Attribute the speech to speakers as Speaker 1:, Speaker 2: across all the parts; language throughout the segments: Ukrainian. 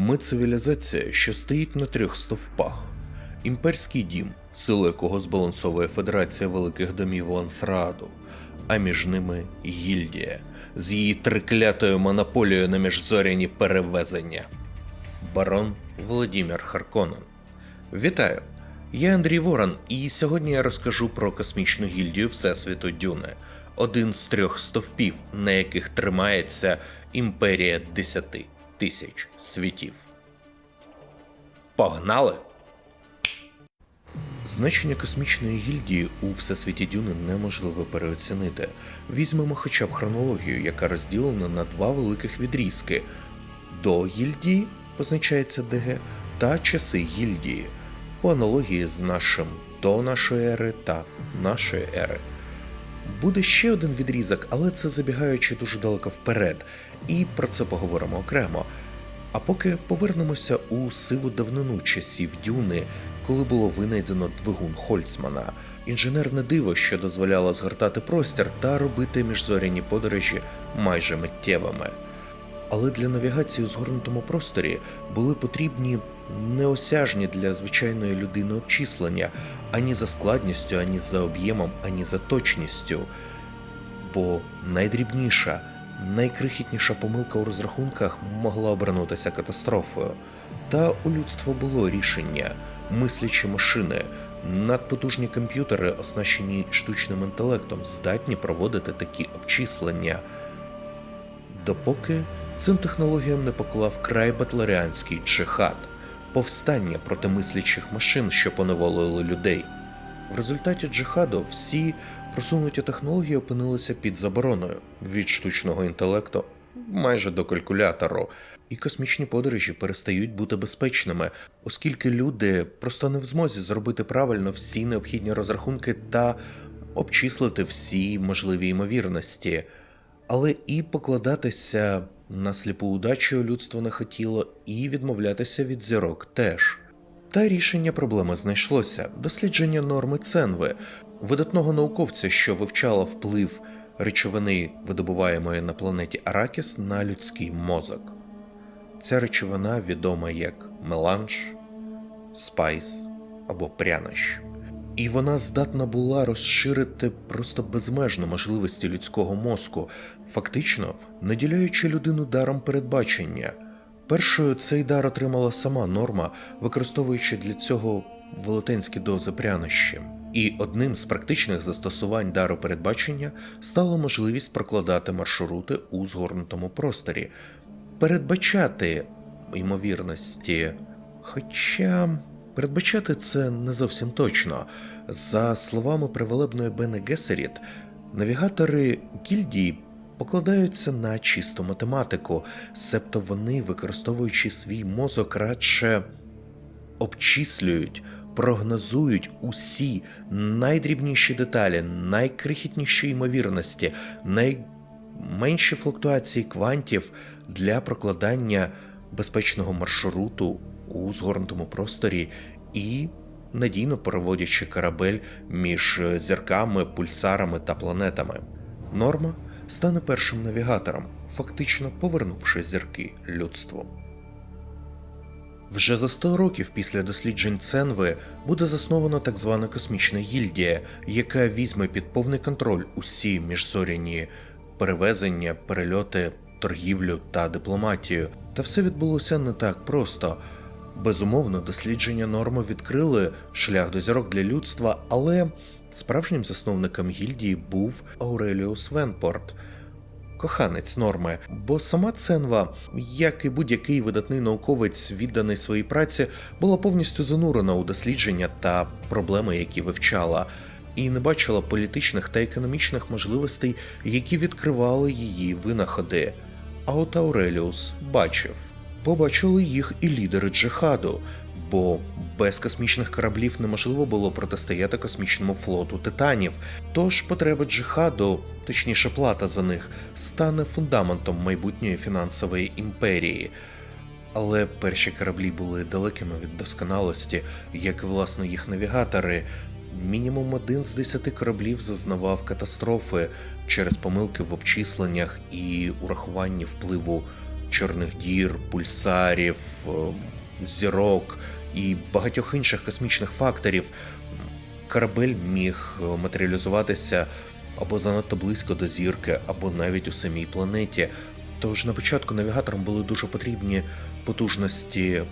Speaker 1: Ми цивілізація, що стоїть на трьох стовпах: імперський дім, силу якого збалансовує Федерація великих домів Лансрааду, а між ними гільдія з її триклятою монополією на міжзоряні перевезення. Барон Володимир Харконен. Вітаю! Я Андрій Ворон, і сьогодні я розкажу про космічну гільдію Всесвіту Дюни, один з трьох стовпів, на яких тримається імперія десяти тисяч світів. Погнали! Значення космічної гільдії у всесвіті Дюни неможливо переоцінити. Візьмемо хоча б хронологію, яка розділена на два великих відрізки: до гільдії позначається ДГ та часи гільдії, по аналогії з нашим до нашої ери та нашої ери. Буде ще один відрізок, але це забігаючи дуже далеко вперед, і про це поговоримо окремо. А поки повернемося у сиву давнину часів Дюни, коли було винайдено двигун Хольцмана, інженерне диво, що дозволяло згортати простір та робити міжзоряні подорожі майже миттєвими. Але для навігації у згорнутому просторі були потрібні неосяжні для звичайної людини обчислення ані за складністю, ані за об'ємом, ані за точністю. Бо найдрібніша, найкрихітніша помилка у розрахунках могла обернутися катастрофою. Та у людства було рішення, мислячі машини, надпотужні комп'ютери, оснащені штучним інтелектом, здатні проводити такі обчислення. Допоки цим технологіям не поклав край батлеріанський джихад, повстання проти мислячих машин, що поневолили людей. В результаті джихаду всі просунуті технології опинилися під забороною від штучного інтелекту майже до калькулятору, і космічні подорожі перестають бути безпечними, оскільки люди просто не в змозі зробити правильно всі необхідні розрахунки та обчислити всі можливі ймовірності. Але і покладатися на сліпу удачу людство не хотіло, і відмовлятися від зірок теж. Та рішення проблеми знайшлося дослідження норми Ценви, видатного науковця, що вивчала вплив речовини, видобуваємої на планеті Аракіс, на людський мозок. Ця речовина відома як меланж, спайс або прянощ. І вона здатна була розширити просто безмежно можливості людського мозку, фактично наділяючи людину даром передбачення. Першою цей дар отримала сама норма, використовуючи для цього велетенські дози прянощі. І одним з практичних застосувань дару передбачення стала можливість прокладати маршрути у згорнутому просторі, передбачати ймовірності. Хоча передбачати це не зовсім точно. За словами привелебної Бене Гесеріт, навігатори гільдії покладаються на чисту математику, себто вони, використовуючи свій мозок, радше обчислюють, прогнозують усі найдрібніші деталі, найкрихітніші ймовірності, найменші флуктуації квантів для прокладання безпечного маршруту у згорнутому просторі і надійно проводячи корабель між зірками, пульсарами та планетами. Норма стане першим навігатором, фактично повернувши зірки людству. Вже за 100 років після досліджень Ценви буде заснована так звана космічна гільдія, яка візьме під повний контроль усі міжзоряні перевезення, перельоти, торгівлю та дипломатію. Та все відбулося не так просто. Безумовно, дослідження норми відкрили шлях до зірок для людства, але справжнім засновником гільдії був Ауреліус Венпорт, коханець норми, бо сама Ценва, як і будь-який видатний науковець, відданий своїй праці, була повністю занурена у дослідження та проблеми, які вивчала, і не бачила політичних та економічних можливостей, які відкривали її винаходи. А от Ауреліус бачив. Побачили їх і лідери джихаду, бо без космічних кораблів неможливо було протистояти космічному флоту титанів. Тож потреба джихаду, точніше плата за них, стане фундаментом майбутньої фінансової імперії. Але перші кораблі були далекими від досконалості, як і власне їх навігатори. Мінімум один з десяти кораблів зазнавав катастрофи через помилки в обчисленнях і урахуванні впливу чорних дір, пульсарів, е, зірок і багатьох інших космічних факторів, корабель міг е, матеріалізуватися або занадто близько до зірки, або навіть у самій планеті. Тож на початку навігаторам були дуже потрібні потужності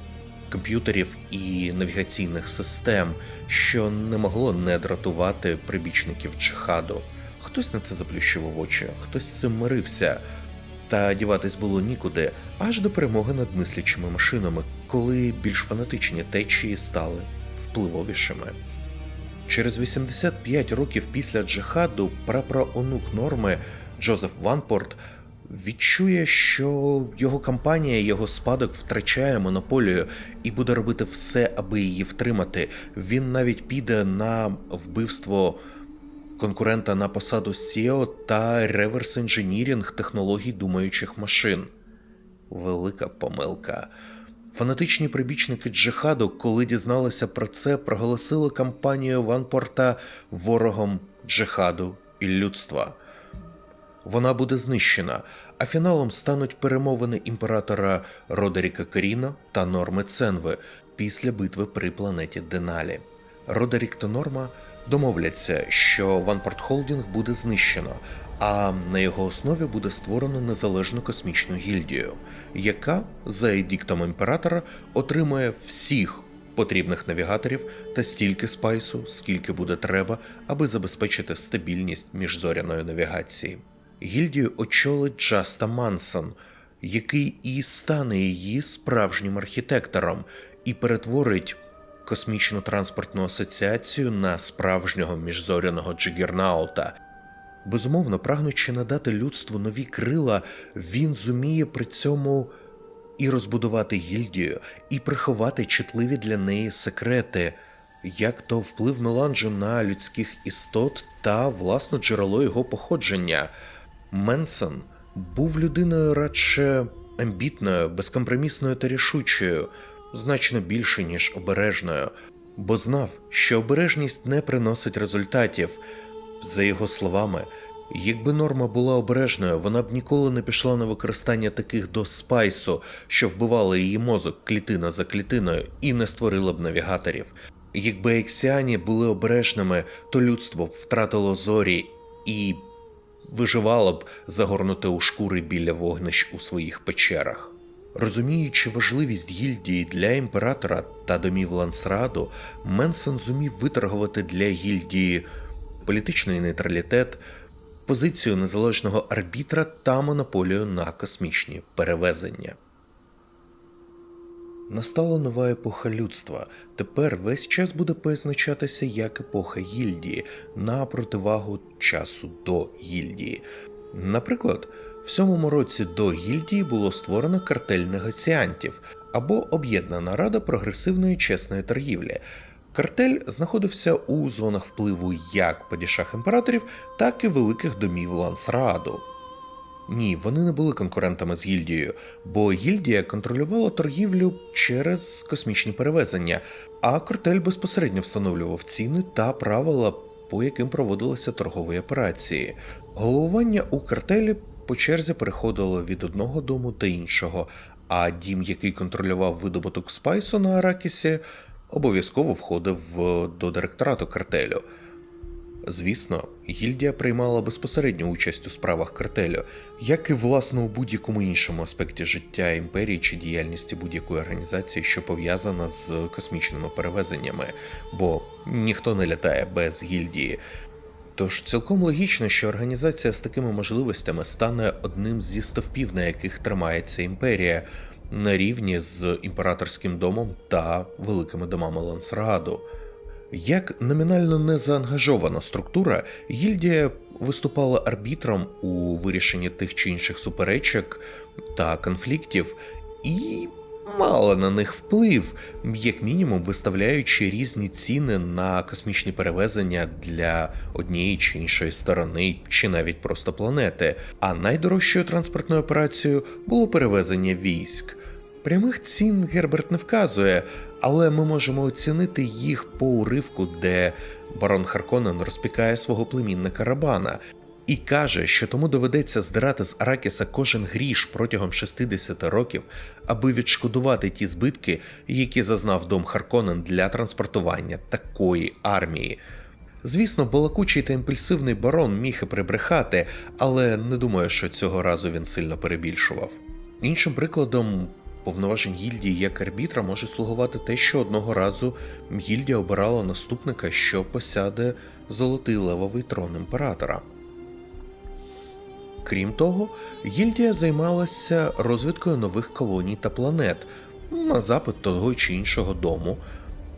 Speaker 1: комп'ютерів і навігаційних систем, що не могло не дратувати прибічників джихаду. Хтось на це заплющував очі, хтось з цим мирився. Та діватись було нікуди, аж до перемоги над мислячими машинами, коли більш фанатичні течії стали впливовішими. Через 85 років після джихаду прапраонук норми Джозеф Ванпорт відчує, що його компанія, його спадок втрачає монополію і буде робити все, аби її втримати. Він навіть піде на вбивство конкурента на посаду SEO та реверс інженірінг технологій думаючих машин. Велика помилка. Фанатичні прибічники джихаду, коли дізналися про це, проголосили кампанію Ванпорта ворогом джихаду і людства. Вона буде знищена, а фіналом стануть перемовини імператора Родеріка Керіно та Норми Ценви після битви при планеті Деналі. Родерік та Норма домовляться, що Ванпорт Холдінг буде знищено, а на його основі буде створено незалежну космічну гільдію, яка, за едіктом імператора, отримує всіх потрібних навігаторів та стільки спайсу, скільки буде треба, аби забезпечити стабільність міжзоряної навігації. Гільдію очолить Джаста Мансон, який і стане її справжнім архітектором і перетворить космічну транспортну асоціацію на справжнього міжзоряного джигернаута. Безумовно, прагнучи надати людству нові крила, він зуміє при цьому і розбудувати гільдію, і приховати чутливі для неї секрети, як то вплив меланжу на людських істот та власне джерело його походження. Менсон був людиною радше амбітною, безкомпромісною та рішучою, значно більше, ніж обережною, бо знав, що обережність не приносить результатів. За його словами, якби норма була обережною, вона б ніколи не пішла на використання таких доз спайсу, що вбивали її мозок клітина за клітиною, і не створила б навігаторів. Якби ексіані були обережними, то людство б втратило зорі і виживало б загорнуте у шкури біля вогнищ у своїх печерах. Розуміючи важливість гільдії для імператора та домів Лансраду, Менсон зумів виторгувати для гільдії політичний нейтралітет, позицію незалежного арбітра та монополію на космічні перевезення. Настала нова епоха людства. Тепер весь час буде позначатися як епоха гільдії на противагу часу до гільдії. Наприклад, в сьомому році до гільдії було створено картель негоціантів або об'єднана рада прогресивної чесної торгівлі. Картель знаходився у зонах впливу як падішах імператорів, так і великих домів Лансрааду. Ні, вони не були конкурентами з гільдією, бо гільдія контролювала торгівлю через космічні перевезення, а картель безпосередньо встановлював ціни та правила, по яким проводилися торгові операції. Головування у картелі по черзі переходило від одного дому до іншого, а дім, який контролював видобуток спайсу на Аракісі, обов'язково входив до директорату картелю. Звісно, гільдія приймала безпосередню участь у справах картелю, як і власне у будь-якому іншому аспекті життя імперії чи діяльності будь-якої організації, що пов'язана з космічними перевезеннями, бо ніхто не літає без гільдії. Тож цілком логічно, що організація з такими можливостями стане одним зі стовпів, на яких тримається імперія, на рівні з імператорським домом та великими домами Лансрааду. Як номінально незаангажована структура, гільдія виступала арбітром у вирішенні тих чи інших суперечок та конфліктів і мала на них вплив, як мінімум виставляючи різні ціни на космічні перевезення для однієї чи іншої сторони, чи навіть просто планети. А найдорожчою транспортною операцією було перевезення військ. Прямих цін Герберт не вказує, але ми можемо оцінити їх по уривку, де барон Харконен розпікає свого племінника Рабана. І каже, що тому доведеться здирати з Аракіса кожен гріш протягом 60 років, аби відшкодувати ті збитки, які зазнав дом Харконен для транспортування такої армії. Звісно, балакучий та імпульсивний барон міг і прибрехати, але не думаю, що цього разу він сильно перебільшував. Іншим прикладом повноважень гільдії як арбітра може слугувати те, що одного разу гільдія обирала наступника, що посяде золотий левовий трон імператора. Крім того, гільдія займалася розвідкою нових колоній та планет на запит того чи іншого дому.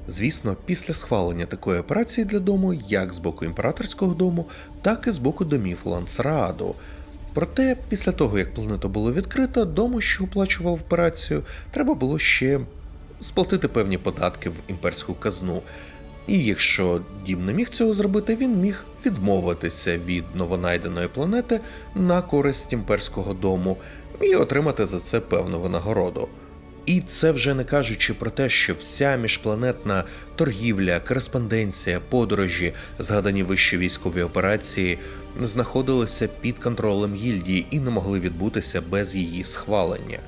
Speaker 1: Звісно, після схвалення такої операції для дому, як з боку імператорського дому, так і з боку домів Лансрааду. Проте, після того як планету було відкрито, дому, що оплачував операцію, треба було ще сплатити певні податки в імперську казну. І якщо дім не міг цього зробити, він міг відмовитися від новонайденої планети на користь імперського дому і отримати за це певну винагороду. І це вже не кажучи про те, що вся міжпланетна торгівля, кореспонденція, подорожі, згадані вищі військові операції, знаходилися під контролем гільдії і не могли відбутися без її схвалення.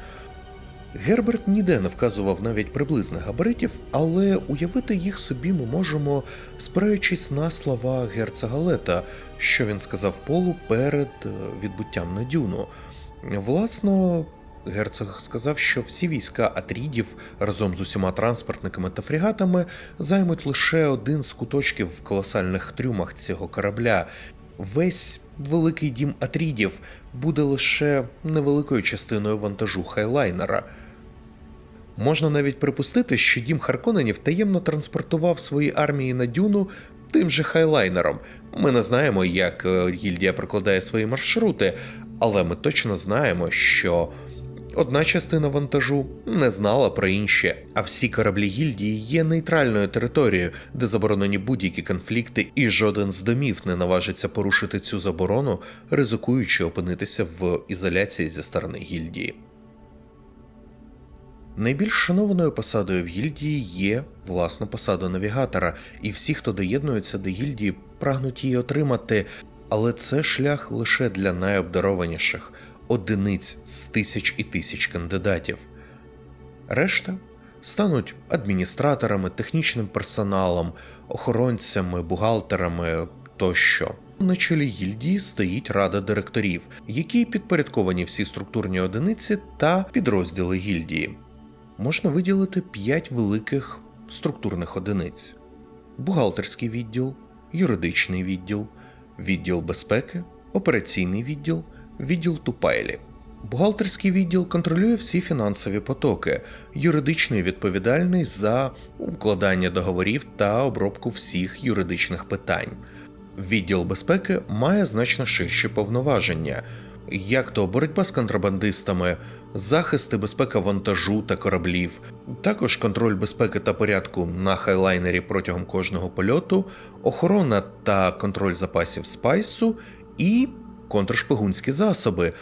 Speaker 1: Герберт ніде не вказував навіть приблизних габаритів, але уявити їх собі ми можемо, спираючись на слова герцога Лета, що він сказав Полу перед е, відбуттям на дюну. Власно, герцог сказав, що всі війська Атрідів разом з усіма транспортниками та фрегатами займуть лише один з куточків в колосальних трюмах цього корабля. Весь великий дім Атрідів буде лише невеликою частиною вантажу хайлайнера. Можна навіть припустити, що дім Харконенів таємно транспортував свої армії на дюну тим же хайлайнером. Ми не знаємо, як е, гільдія прокладає свої маршрути, але ми точно знаємо, що одна частина вантажу не знала про інші, а всі кораблі гільдії є нейтральною територією, де заборонені будь-які конфлікти, і жоден з домів не наважиться порушити цю заборону, ризикуючи опинитися в ізоляції зі сторони гільдії. Найбільш шанованою посадою в гільдії є власна посада навігатора, і всі, хто доєднується до гільдії, прагнуть її отримати, але це шлях лише для найобдарованіших одиниць з тисяч і тисяч кандидатів. Решта стануть адміністраторами, технічним персоналом, охоронцями, бухгалтерами тощо. На чолі гільдії стоїть рада директорів, які підпорядковані всі структурні одиниці та підрозділи гільдії можна виділити 5 великих структурних одиниць: бухгалтерський відділ, юридичний відділ, відділ безпеки, операційний відділ, відділ тупайлі. Бухгалтерський відділ контролює всі фінансові потоки, юридичний відповідальний за укладання договорів та обробку всіх юридичних питань. Відділ безпеки має значно ширші повноваження, як то боротьба з контрабандистами, захист і безпека вантажу та кораблів, також контроль безпеки та порядку на хайлайнері протягом кожного польоту, охорона та контроль запасів спайсу і контршпигунські засоби,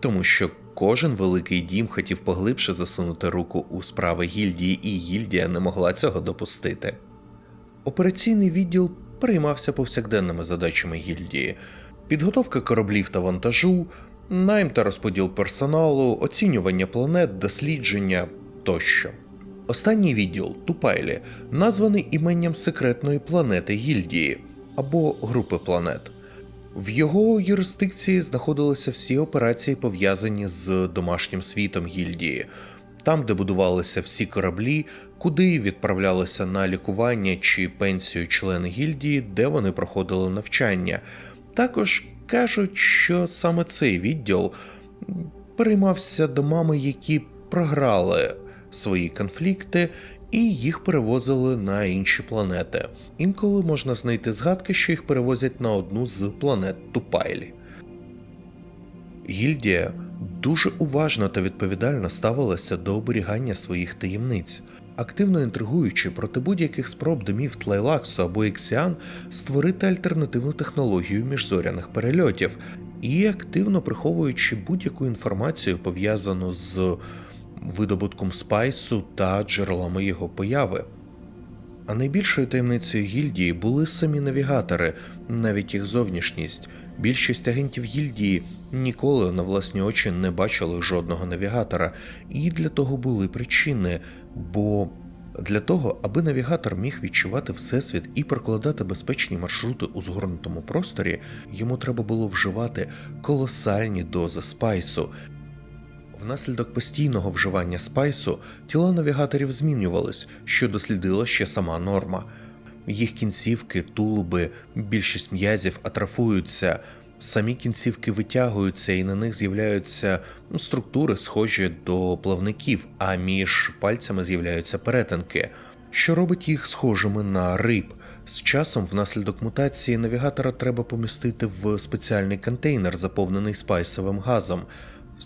Speaker 1: тому що кожен великий дім хотів поглибше засунути руку у справи гільдії, і гільдія не могла цього допустити. Операційний відділ переймався повсякденними задачами гільдії. Підготовка кораблів та вантажу, найм та розподіл персоналу, оцінювання планет, дослідження тощо. Останній відділ Тупайлі названий іменням секретної планети гільдії або групи планет. В його юрисдикції знаходилися всі операції, пов'язані з домашнім світом гільдії, там, де будувалися всі кораблі, куди відправлялися на лікування чи пенсію члени гільдії, де вони проходили навчання. Також кажуть, що саме цей відділ переймався домами, які програли свої конфлікти, і їх перевозили на інші планети. Інколи можна знайти згадки, що їх перевозять на одну з планет Тупайлі. Гільдія дуже уважно та відповідально ставилася до оберігання своїх таємниць, активно інтригуючи проти будь-яких спроб домів Тлайлаксу або Ексіан створити альтернативну технологію міжзоряних перельотів і активно приховуючи будь-яку інформацію пов'язану з видобутком спайсу та джерелами його появи. А найбільшою таємницею гільдії були самі навігатори, навіть їх зовнішність, Більшість агентів гільдії ніколи на власні очі не бачили жодного навігатора, і для того були причини, бо для того, аби навігатор міг відчувати всесвіт і прокладати безпечні маршрути у згорнутому просторі, йому треба було вживати колосальні дози спайсу. Внаслідок постійного вживання спайсу тіла навігаторів змінювались, що дослідила ще сама норма. Їх кінцівки, тулуби, більшість м'язів атрофуються, самі кінцівки витягуються і на них з'являються ну, структури, схожі до плавників, а між пальцями з'являються перетинки, що робить їх схожими на риб. З часом, внаслідок мутації, навігатора треба помістити в спеціальний контейнер, заповнений спайсовим газом.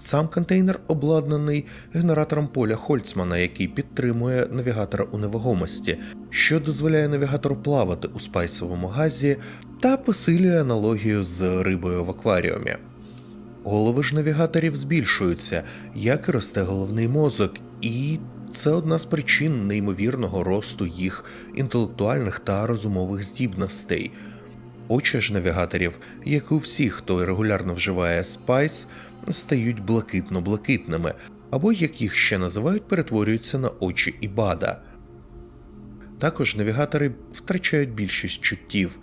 Speaker 1: Сам контейнер обладнаний генератором поля Хольцмана, який підтримує навігатора у невагомості, що дозволяє навігатору плавати у спайсовому газі та посилює аналогію з рибою в акваріумі. Голови ж навігаторів збільшуються, як і росте головний мозок, і це одна з причин неймовірного росту їх інтелектуальних та розумових здібностей. Очі ж навігаторів, як у всіх, хто регулярно вживає спайс, стають блакитно-блакитними, або, як їх ще називають, перетворюються на очі Ібада. Також навігатори втрачають більшість чуттів,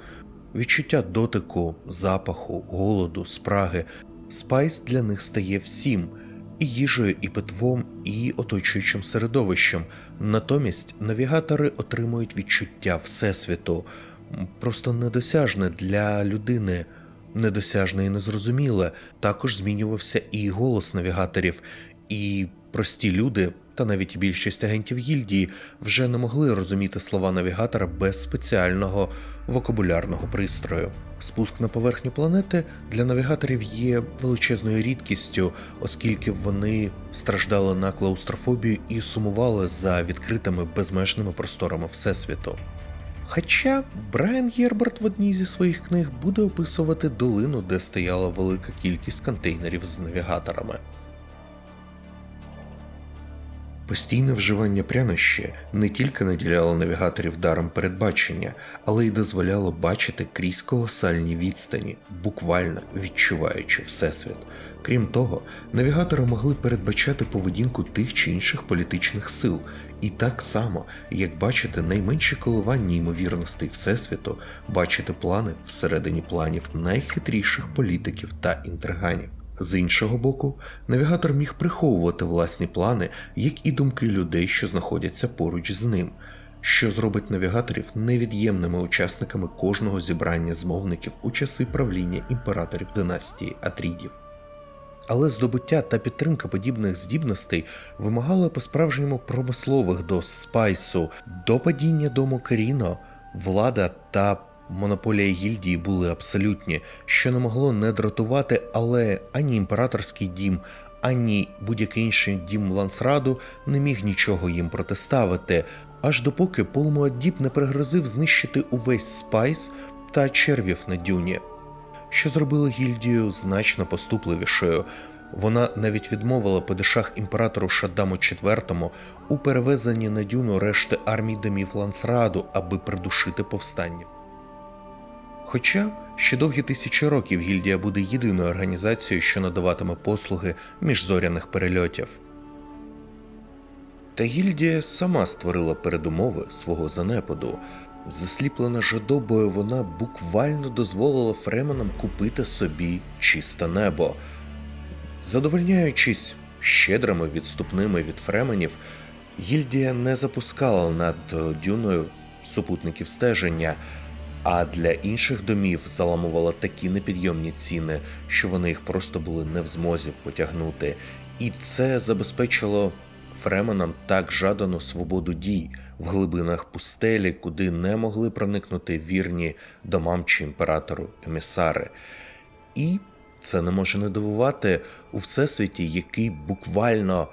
Speaker 1: відчуття дотику, запаху, голоду, спраги. Спайс для них стає всім і їжею, і питвом, і оточуючим середовищем. Натомість навігатори отримують відчуття Всесвіту, просто недосяжне для людини, недосяжне і незрозуміле. Також змінювався і голос навігаторів, і прості люди, та навіть більшість агентів гільдії вже не могли розуміти слова навігатора без спеціального вокабулярного пристрою. Спуск на поверхню планети для навігаторів є величезною рідкістю, оскільки вони страждали на клаустрофобію і сумували за відкритими безмежними просторами Всесвіту. Хоча Брайан Герберт в одній зі своїх книг буде описувати долину, де стояла велика кількість контейнерів з навігаторами. Постійне вживання прянощі не тільки наділяло навігаторів даром передбачення, але й дозволяло бачити крізь колосальні відстані, буквально відчуваючи всесвіт. Крім того, навігатори могли передбачати поведінку тих чи інших політичних сил, і так само, як бачити найменші коливання ймовірностей Всесвіту, бачити плани всередині планів найхитріших політиків та інтриганів. З іншого боку, навігатор міг приховувати власні плани, як і думки людей, що знаходяться поруч з ним, що зробить навігаторів невід'ємними учасниками кожного зібрання змовників у часи правління імператорів династії Атрідів. Але здобуття та підтримка подібних здібностей вимагали по-справжньому промислових доз спайсу до падіння дому Керіно, влада та монополія гільдії були абсолютні, що не могло не дратувати, але ані імператорський дім, ані будь-який інший дім Лансраду не міг нічого їм протиставити, аж допоки Пол Муаддіб не пригрозив знищити увесь спайс та червів на дюні що зробило гільдію значно поступливішою. Вона навіть відмовила падишах імператору Шаддаму IV у перевезенні на дюну решти армій домів Лансраду, аби придушити повстаннів. Хоча ще довгі тисячі років гільдія буде єдиною організацією, що надаватиме послуги міжзоряних перельотів. Та гільдія сама створила передумови свого занепаду. Засліплена жадобою, вона буквально дозволила фременам купити собі чисте небо. Задовольняючись щедрими відступними від фременів, гільдія не запускала над дюною супутників стеження, а для інших домів заламувала такі непідйомні ціни, що вони їх просто були не в змозі потягнути, і це забезпечило фременам так жадану свободу дій в глибинах пустелі, куди не могли проникнути вірні домам чи імператору емісари. І це не може не дивувати у всесвіті, який буквально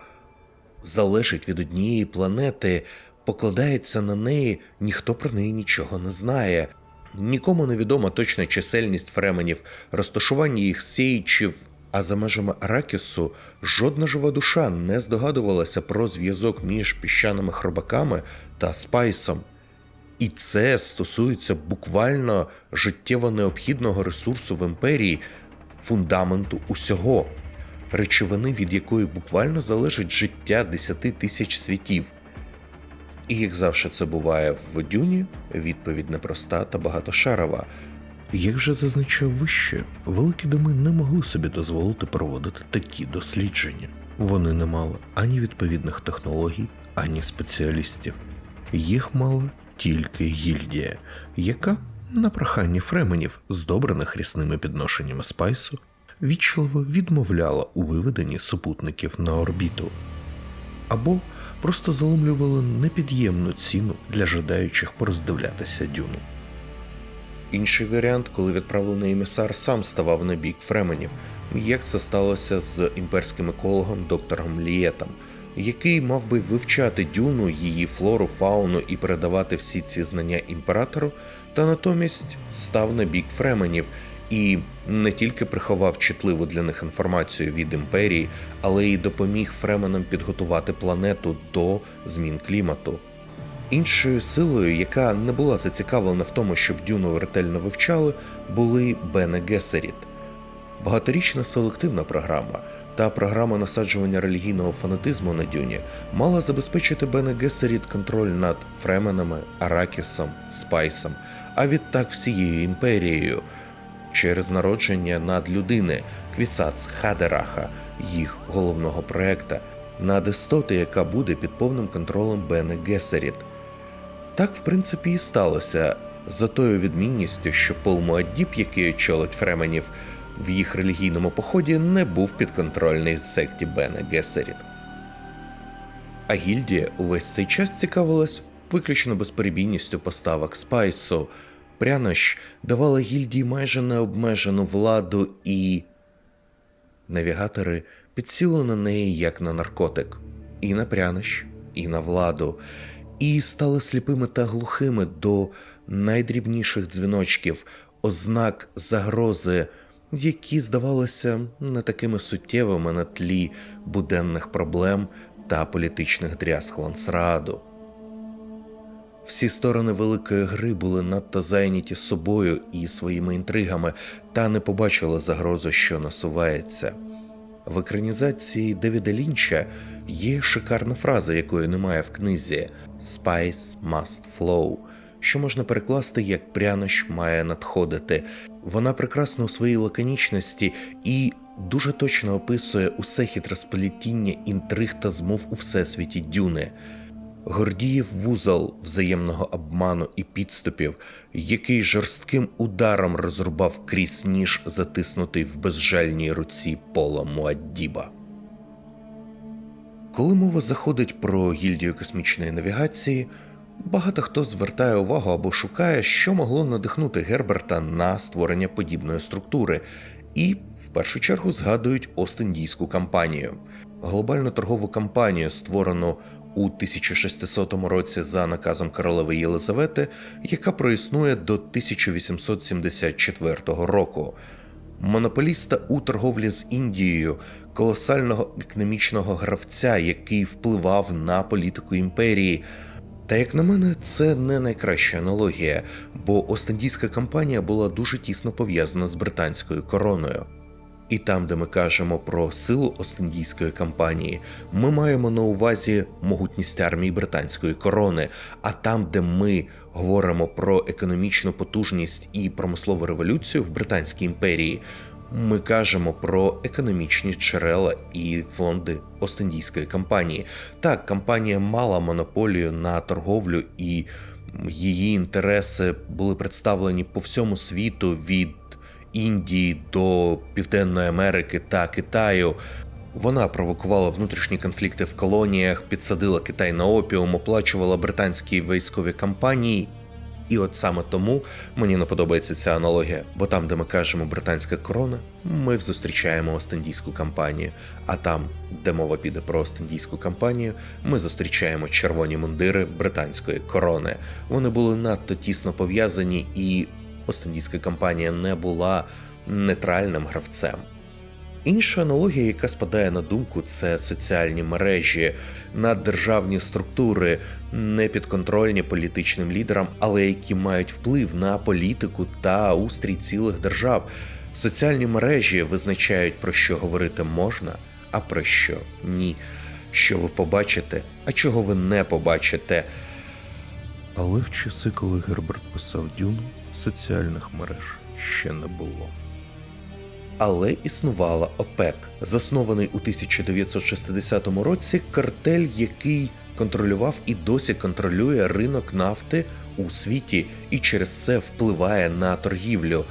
Speaker 1: залежить від однієї планети, покладається на неї, ніхто про неї нічого не знає. Нікому не відома точна чисельність фременів, розташування їх сіячів а за межами Аракісу жодна жива душа не здогадувалася про зв'язок між піщаними хробаками та спайсом. І це стосується буквально життєво необхідного ресурсу в імперії, фундаменту усього, речовини, від якої буквально залежить життя 10 тисяч світів. І як завжди це буває в Дюні, відповідь непроста та багатошарова. Як вже зазначав вище, великі доми не могли собі дозволити проводити такі дослідження. Вони не мали ані відповідних технологій, ані спеціалістів. Їх мала тільки гільдія, яка, на прохання фременів, здобрених рісними підношеннями спайсу, вічливо відмовляла у виведенні супутників на орбіту або просто заломлювала непід'ємну ціну для жадаючих пороздивлятися дюну. Інший варіант, коли відправлений емісар сам ставав на бік фременів, як це сталося з імперським екологом доктором Лієтом, який мав би вивчати дюну, її флору, фауну і передавати всі ці знання імператору, та натомість став на бік фременів і не тільки приховав чутливу для них інформацію від імперії, але й допоміг фременам підготувати планету до змін клімату. Іншою силою, яка не була зацікавлена в тому, щоб Дюну ретельно вивчали, були Бене Гесеріт. Багаторічна селективна програма та програма насаджування релігійного фанатизму на Дюні мала забезпечити Бене Гесеріт контроль над Фременами, Аракісом, Спайсом, а відтак всією імперією через народження над людини Квісац Хадераха, їх головного проекта, над істоти, яка буде під повним контролем Бене Гесеріт. Так, в принципі, і сталося за тою відмінністю, що Пол Муаддіб, який очолить Фременів в їх релігійному поході, не був підконтрольний секті Бене Гесеріт. А гільдія увесь цей час цікавилась виключно безперебійністю поставок спайсу. Прянощ давала гільдії майже необмежену владу і. Навігатори підсіли на неї як на наркотик, і на прянощ, і на владу, і стали сліпими та глухими до найдрібніших дзвіночків, ознак загрози, які здавалися не такими суттєвими на тлі буденних проблем та політичних дрязг Лансрааду. Всі сторони великої гри були надто зайняті собою і своїми інтригами, та не побачили загрозу, що насувається. В екранізації Девіда Лінча є шикарна фраза, якої немає в книзі Spice must flow, що можна перекласти як прянощ має надходити. Вона прекрасна у своїй лаконічності і дуже точно описує усе хитросплетіння інтриг та змов у всесвіті Дюни. Гордіїв вузол взаємного обману і підступів, який жорстким ударом розрубав крізь ніж, затиснутий в безжальній руці пола Муаддіба. Коли мова заходить про гільдію космічної навігації, багато хто звертає увагу або шукає, що могло надихнути Герберта на створення подібної структури, і в першу чергу згадують Остіндійську кампанію, глобальну торгову кампанію, створену у 1600 році за наказом королеви Єлизавети, яка проіснує до 1874 року. Монополіста у торговлі з Індією, колосального економічного гравця, який впливав на політику імперії. Та як на мене, це не найкраща аналогія, бо Остандійська кампанія була дуже тісно пов'язана з британською короною. І там, де ми кажемо про силу Остіндійської кампанії, ми маємо на увазі могутність армії британської корони. А там, де ми говоримо про економічну потужність і промислову революцію в Британській імперії, ми кажемо про економічні джерела і фонди Остіндійської кампанії. Так, кампанія мала монополію на торговлю і її інтереси були представлені по всьому світу від Індії до Південної Америки та Китаю. Вона провокувала внутрішні конфлікти в колоніях, підсадила Китай на опіум, оплачувала британські військові кампанії. І от саме тому мені не подобається ця аналогія, бо там, де ми кажемо британська корона, ми зустрічаємо Остіндійську кампанію. А там, де мова піде про Остіндійську кампанію, ми зустрічаємо червоні мундири британської корони. Вони були надто тісно пов'язані і Остіндійська компанія не була нейтральним гравцем. Інша аналогія, яка спадає на думку, це соціальні мережі, наддержавні структури, не підконтрольні політичним лідерам, але які мають вплив на політику та устрій цілих держав. Соціальні мережі визначають, про що говорити можна, а про що ні. Що ви побачите, а чого ви не побачите. Але в часи, коли Герберт писав Дюну, соціальних мереж ще не було. Але існувала ОПЕК, заснований у 1960 році картель, який контролював і досі контролює ринок нафти у світі і через це впливає на торгівлю.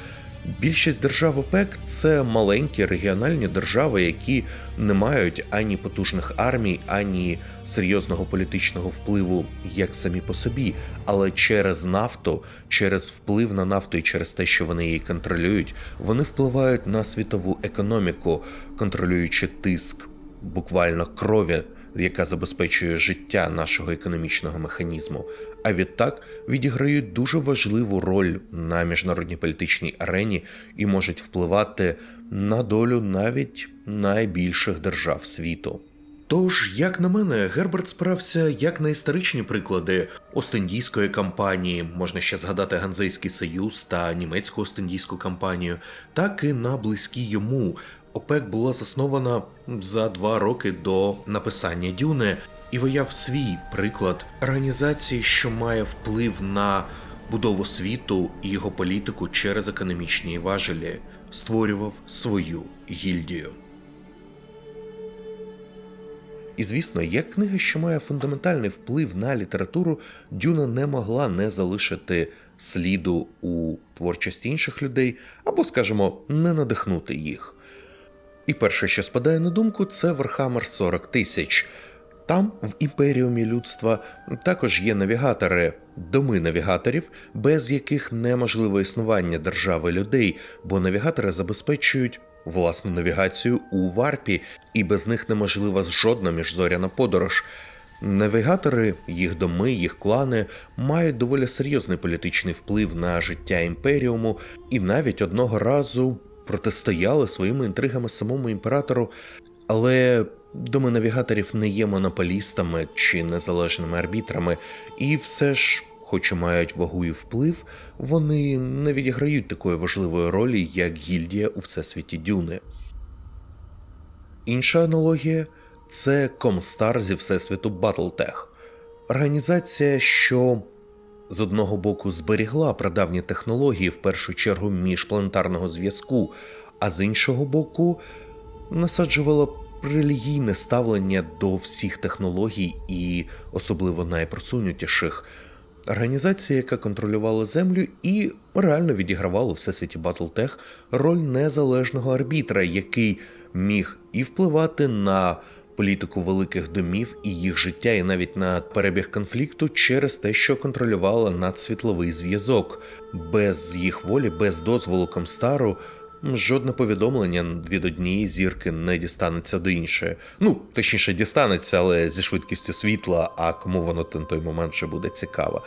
Speaker 1: Більшість держав ОПЕК це маленькі регіональні держави, які не мають ані потужних армій, ані серйозного політичного впливу як самі по собі, але через нафту, через вплив на нафту і через те, що вони її контролюють, вони впливають на світову економіку, контролюючи тиск буквально крові яка забезпечує життя нашого економічного механізму, а відтак відіграють дуже важливу роль на міжнародній політичній арені і можуть впливати на долю навіть найбільших держав світу. Тож, як на мене, Герберт справся як на історичні приклади Остендійської кампанії, можна ще згадати Ганзейський Союз та німецьку Остендійську кампанію, так і на близькі йому ОПЕК була заснована за два роки до написання Дюни і вияв свій приклад організації, що має вплив на будову світу і його політику через економічні важелі, створював свою гільдію. І звісно, як книга, що має фундаментальний вплив на літературу, Дюна не могла не залишити сліду у творчості інших людей або, скажімо, не надихнути їх. І перше, що спадає на думку, це Верхамер 40 тисяч. Там, в імперіумі людства, також є навігатори, доми навігаторів, без яких неможливе існування держави людей, бо навігатори забезпечують власну навігацію у варпі, і без них неможлива жодна міжзоряна подорож. Навігатори, їх доми, їх клани мають доволі серйозний політичний вплив на життя імперіуму, і навіть одного разу протистояли своїми інтригами самому імператору, але доми навігаторів не є монополістами чи незалежними арбітрами, і все ж, хоч і мають вагу і вплив, вони не відіграють такої важливої ролі, як гільдія у всесвіті Дюни. Інша аналогія це Комстар зі всесвіту Battletech. Організація, що з одного боку зберігла прадавні технології в першу чергу міжпланетарного зв'язку, а з іншого боку насаджувала релігійне ставлення до всіх технологій і особливо найпросунутіших. Організація, яка контролювала землю і реально відігравала у всесвіті Battletech роль незалежного арбітра, який міг і впливати на політику великих домів і їх життя, і навіть на перебіг конфлікту через те, що контролювала надсвітловий зв'язок. Без їх волі, без дозволу Комстару. Жодне повідомлення від однієї зірки не дістанеться до іншої. Ну, точніше, дістанеться, але зі швидкістю світла, а кому воно на той момент вже буде цікаво.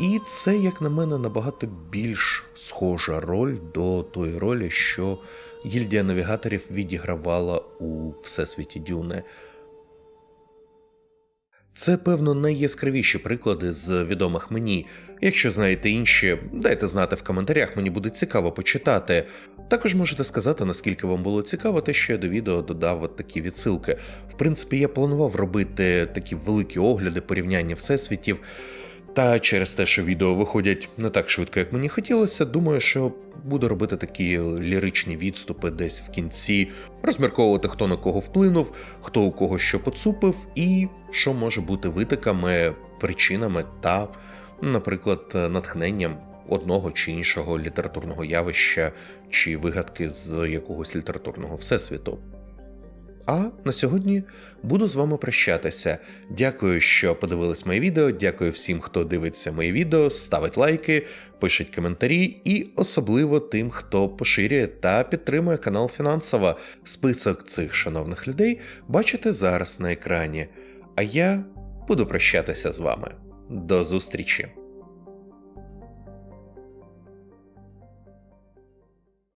Speaker 1: І це, як на мене, набагато більш схожа роль до тої ролі, що гільдія навігаторів відігравала у всесвіті Дюни. Це, певно, найяскравіші приклади з відомих мені. Якщо знаєте інші, дайте знати в коментарях, мені буде цікаво почитати. Також можете сказати, наскільки вам було цікаво, те, що я до відео додав от такі відсилки. В принципі, я планував робити такі великі огляди порівняння всесвітів. Та через те, що відео виходять не так швидко, як мені хотілося, думаю, що буду робити такі ліричні відступи десь в кінці, розмірковувати, хто на кого вплинув, хто у кого що поцупив, і що може бути витиками, причинами та, наприклад, натхненням одного чи іншого літературного явища чи вигадки з якогось літературного всесвіту. А на сьогодні буду з вами прощатися. Дякую, що подивились моє відео. Дякую всім, хто дивиться мої відео, ставить лайки, пишіть коментарі, і особливо тим, хто поширює та підтримує канал фінансово. Список цих шановних людей бачите зараз на екрані. А я буду прощатися з вами. До зустрічі!